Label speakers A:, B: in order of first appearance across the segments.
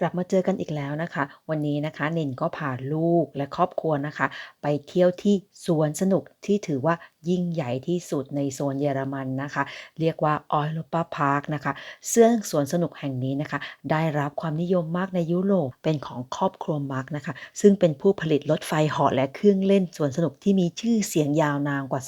A: กลับมาเจอกันอีกแล้วนะคะ วันนี้นะคะเนนก็พาลูกและครอบครัวนะคะ ไปเที่ยวที่สวนสนุกที่ถือว่า ยิ่งใหญ่ที่สุดในโซนเยอรมันนะคะ เรียกว่า Europa Park นะคะซึ่งสวนสนุกแห่งนี้นะคะ ได้รับความนิยมมากในยุโรปเป็นของครอบครัวมาร์กนะคะ ซึ่งเป็นผู้ผลิตรถไฟเหาะและเครื่องเล่นสวนสนุกที่มีชื่อเสียงยาวนานกว่า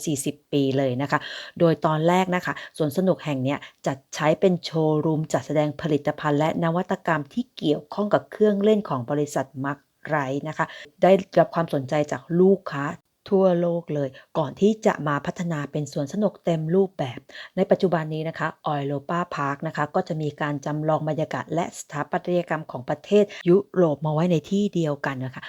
A: 240 ปีเลยนะคะ โดยตอนแรกนะคะสวนสนุกแห่งนี้จัดใช้เป็นโชว์รูมจัดแสดงผลิตภัณฑ์และนวัตกรรมที่เกี่ยวข้องกับเครื่องเล่นของบริษัทมักไรนะคะ ได้รับความสนใจจากลูกค้า ทั่วโลกเลย ก่อนที่จะมาพัฒนาเป็นสวนสนุกเต็มรูปแบบ ในปัจจุบันนี้นะคะออยโลปาพาร์คนะคะก็จะมีการจำลองบรรยากาศ และสถาปัตยกรรมของประเทศยุโรปมาไว้ในที่เดียวกันนะคะ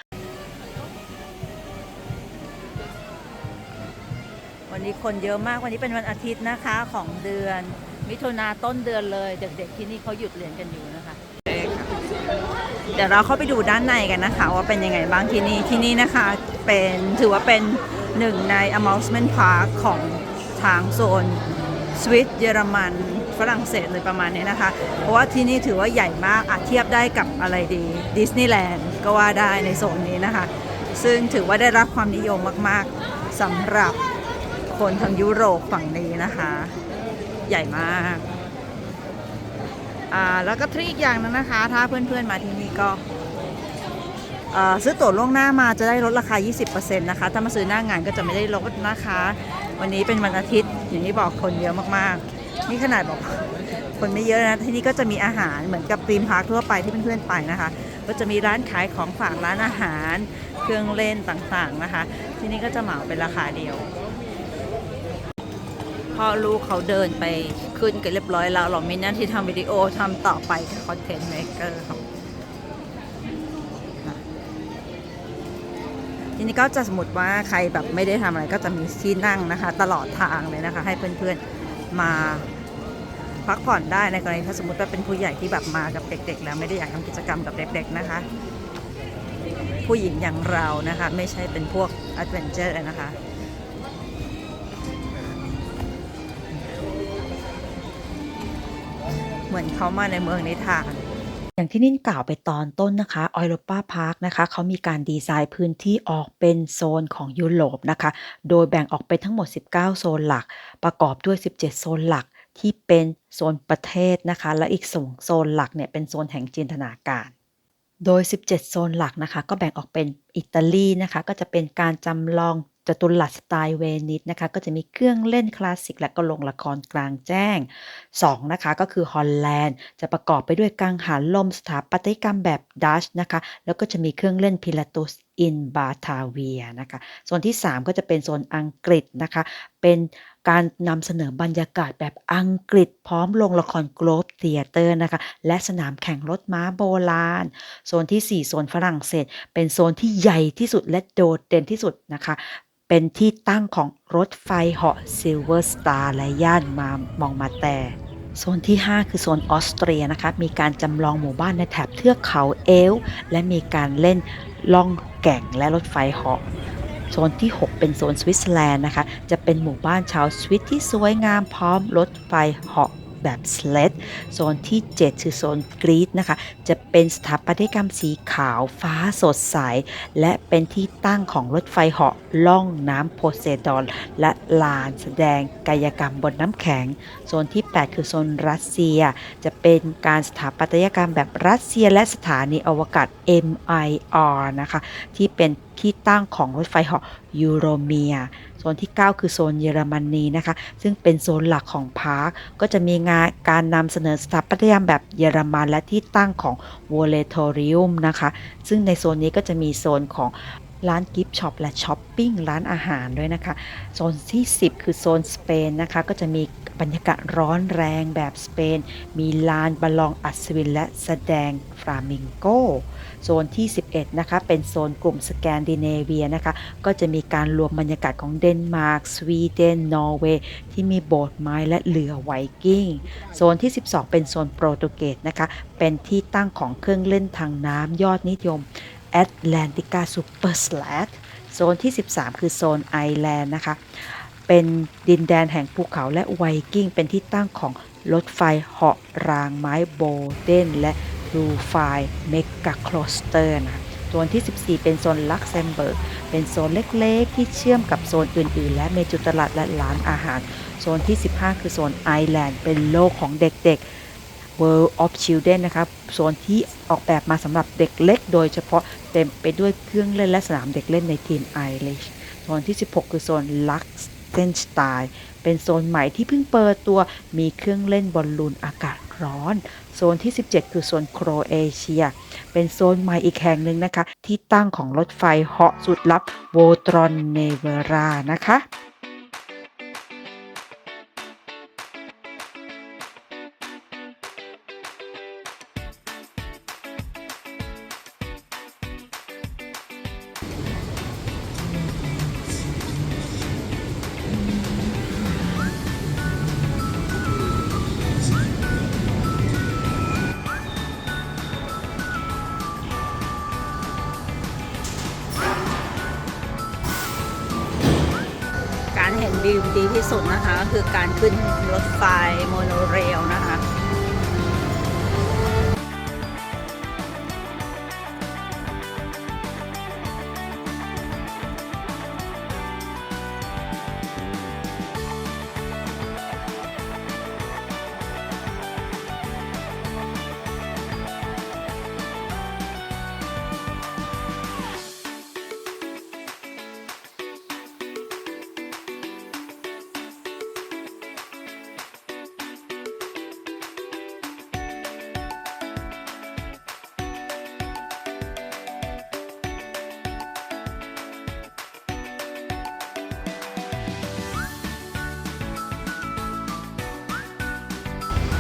B: วันนี้คนเยอะมากวันนี้เป็นวันอาทิตย์นะคะของเดือน มิถุนาต้นเดือนเลย เด็กๆที่นี่เขาหยุดเรียนกันอยู่นะคะ เดี๋ยวเราเข้าไปดูด้านในกันนะคะ ว่าเป็นยังไงบ้างที่นี่ที่นี่นะคะเป็นถือว่าเป็นหนึ่งใน amusement park ของทางโซนสวิตเยอรมันฝรั่งเศสเลยประมาณนี้นะคะ เพราะว่าที่นี่ถือว่าใหญ่มากอาจเทียบได้กับอะไรดีดิสนีย์แลนด์ก็ว่าได้ในโซนนี้นะคะ ซึ่งถือว่าได้รับความนิยมมากๆสำหรับคนทางยุโรปฝั่งนี้นะคะ ใหญ่มาก แล้วก็ทริคอีกอย่างนึงนะคะ ถ้าเพื่อนๆมาที่นี่ก็ซื้อตั๋วล่วงหน้ามาจะได้ลดราคา 20%นะคะ ถ้ามาซื้อหน้างานก็จะไม่ได้ลดนะคะ วันนี้เป็นวันอาทิตย์ อย่างที่บอกคนเยอะมากๆ นี่ขนาดบอกคนไม่เยอะนะ ที่นี่ก็จะมีอาหารเหมือนกับธีมพาร์คทั่วไปที่เพื่อนๆไปนะคะ ก็จะมีร้านขายของฝากร้านอาหาร เครื่องเล่นต่างๆนะคะ ที่นี่ก็จะเหมาเป็นราคาเดียว พ่อลูกเขาเดินไปขึ้นกันเรียบร้อยแล้วเรามีหน้าที่ทำวิดีโอทำต่อไปกับคอนเทนต์เมกเกอร์ค่ะทีนี้ก็จะสมมติว่าใครแบบไม่ได้ทำอะไรก็จะมีที่นั่งนะคะ ตลอดทางเลยนะคะ ให้เพื่อนๆมาพักผ่อนได้ในกรณีถ้าสมมติว่าเป็นผู้ใหญ่ที่แบบมากับเด็ก ๆ แล้วไม่ได้อยากทำกิจกรรมกับเด็ก ๆ นะคะ ผู้หญิงอย่างเรานะคะ ไม่ใช่เป็นพวกแอดเวนเจอร์นะคะ เหมือนเขามาในเมืองนิทาน
A: อย่างที่นิ่นกล่าวไปตอนต้นนะคะออยโรปาพาร์คนะคะเขามีการดีไซน์พื้นที่ออกเป็นโซนของยุโรปนะคะ โดยแบ่งออกเป็นทั้งหมด 19 โซนหลัก ประกอบด้วย 17 โซนหลักที่เป็นโซนประเทศนะคะ และอีกสองโซนหลักเนี่ยเป็นโซนแห่งจินตนาการ โดย 17 โซนหลักนะคะ ก็แบ่งออกเป็นอิตาลีนะคะ ก็จะเป็นการจำลอง จตุรัสสไตล์เวนิสนะคะก็จะมีเครื่องเล่นคลาสสิกและก็โรงละครกลางแจ้ง 2 นะคะก็คือฮอลแลนด์จะประกอบไปด้วยกังหันลมสถาปัตยกรรมแบบดัชนะคะแล้วก็จะมีเครื่องเล่นพิลาตุสอินบาทาเวียนะคะโซนที่ 3 ก็จะเป็นโซนอังกฤษนะคะเป็นการนำเสนอบรรยากาศแบบอังกฤษพร้อมโรงละครโกลบเทียเตอร์นะคะและสนามแข่งรถม้าโบราณ โซนที่ 4 โซนฝรั่งเศส เป็นโซนที่ใหญ่ที่สุดและโดดเด่นที่สุดนะคะ เป็นที่ตั้งของรถไฟเหาะซิลเวอร์สตาร์และย่านมามองมาแต่ โซนที่ 5 คือโซนออสเตรียนะคะ มีการจำลองหมู่บ้านในแถบเทือกเขาเอล และมีการเล่นล่องแก่งและรถไฟเหาะโซนที่ 6 เป็นโซนสวิตเซอร์แลนด์นะคะ จะเป็นหมู่บ้านชาวสวิตที่สวยงามพร้อมรถไฟเหาะ แบบสเลดโซนที่ 7 คือโซนกรีซนะคะ จะเป็นสถาปัตยกรรมสีขาวฟ้าสดใส และเป็นที่ตั้งของรถไฟเหาะล่องน้ำโพเซดอน และลานแสดงกายกรรมบนน้ำแข็ง โซนที่ 8 คือโซนรัสเซีย จะเป็นการสถาปัตยกรรมแบบรัสเซียและสถานีอวกาศ MIR นะคะ ที่เป็นที่ตั้งของรถไฟเหาะยูโรเมีย โซนที่ 9 คือโซนเยอรมนีนะคะ ซึ่งเป็นโซนหลักของพาร์ค ก็จะมีงานการนำเสนอสถาปัตยกรรมแบบเยอรมันและที่ตั้งของวอลเลทอริอุมนะคะ ซึ่งในโซนนี้ก็จะมีโซนของ ร้านกิฟช็อปและช้อปปิ้งร้านอาหารด้วยนะคะ โซนที่ 10 คือโซนสเปนนะคะ ก็จะมีบรรยากาศร้อนแรงแบบสเปน มีลานบอลลองอัศวินและแสดงฟลามิงโกโซนที่ 11 นะคะ เป็นโซนกลุ่มสแกนดิเนเวียนะคะ ก็จะมีการรวมบรรยากาศของเดนมาร์ก สวีเดน นอร์เวย์ ที่มีโบสถ์ไม้และเรือไวกิ้ง โซนที่ 12 เป็นโซนโปรตุเกสนะคะ เป็นที่ตั้งของเครื่องเล่นทางน้ำยอดนิยม แอตแลนติกาซูเปอร์ส a ลดโซนที่ 13 คือโซนไอแลนด์นะคะ เป็นดินแดนแห่งภูเขาและไวกิ้ง เป็นที่ตั้งของรถไฟเหาะรางไม้โบเดนและรูไฟเมกาคลสเตอร์นะโซนที่ 14 เป็นโซนลักเซมเบิร์ก เป็นโซนเล็กๆ ที่เชื่อมกับโซนอื่นๆ และมีจุดตลาดและร้านอาหาร โซนที่ 15 คือโซนไอแลนด์ เป็นโลกของเด็กๆ World of Children นะครับโซนที่ออกแบบมาสำหรับเด็กเล็ก โดยเฉพาะเต็มไปด้วยเครื่องเล่นและสนามเด็กเล่นในทีมไอริชโซนที่ 16 คือโซนลักเซนสไตล์เป็นโซนใหม่ที่เพิ่งเปิดตัวมีเครื่องเล่นบอลลูนอากาศร้อน โซนที่ 17 คือโซนโครเอเชีย เป็นโซนใหม่อีกแห่งหนึ่งนะคะ ที่ตั้งของรถไฟเหาะสุดลับโวตรอนเนเวรานะคะ
B: วิวดีที่สุดนะคะ คือการขึ้นรถไฟโมโนเรลนะคะ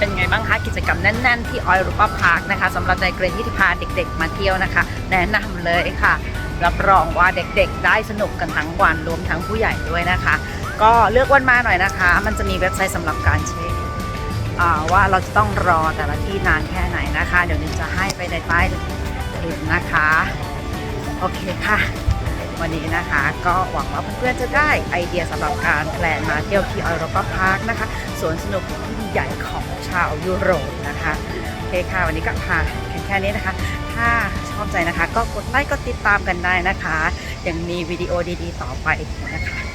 B: เป็นไงบ้างคะกิจกรรมแน่น ๆ ที่ออยรูปพาร์คนะคะสำหรับใจเกรนที่พาเด็ก ๆ มาเที่ยวนะคะ แนะนำเลยค่ะ รับรองว่าเด็กๆ ได้สนุกกันทั้งวันรวมทั้งผู้ใหญ่ด้วยนะคะ ก็เลือกวันมาหน่อยนะคะ มันจะมีเว็บไซต์สำหรับการเช็คอ่าว่าเราจะต้องรอแต่ละที่นานแค่ไหนนะคะ เดี๋ยวนินจะให้ไปในใต้คลิปนะคะ โอเคค่ะวันนี้นะคะก็หวังว่าเพื่อนๆจะได้ไอเดียสำหรับการแพลนมาเที่ยวที่ออยรูปพาร์คนะคะสวนสนุกท ใหญ่ของชาวยุโรปนะคะโอเคค่ะวันนี้ก็พาแค่นี้นะคะ ถ้าชอบใจนะคะ ก็กดไลค์กดติดตามกันได้นะคะ ยังมีวิดีโอดีๆ ต่อไปนะคะ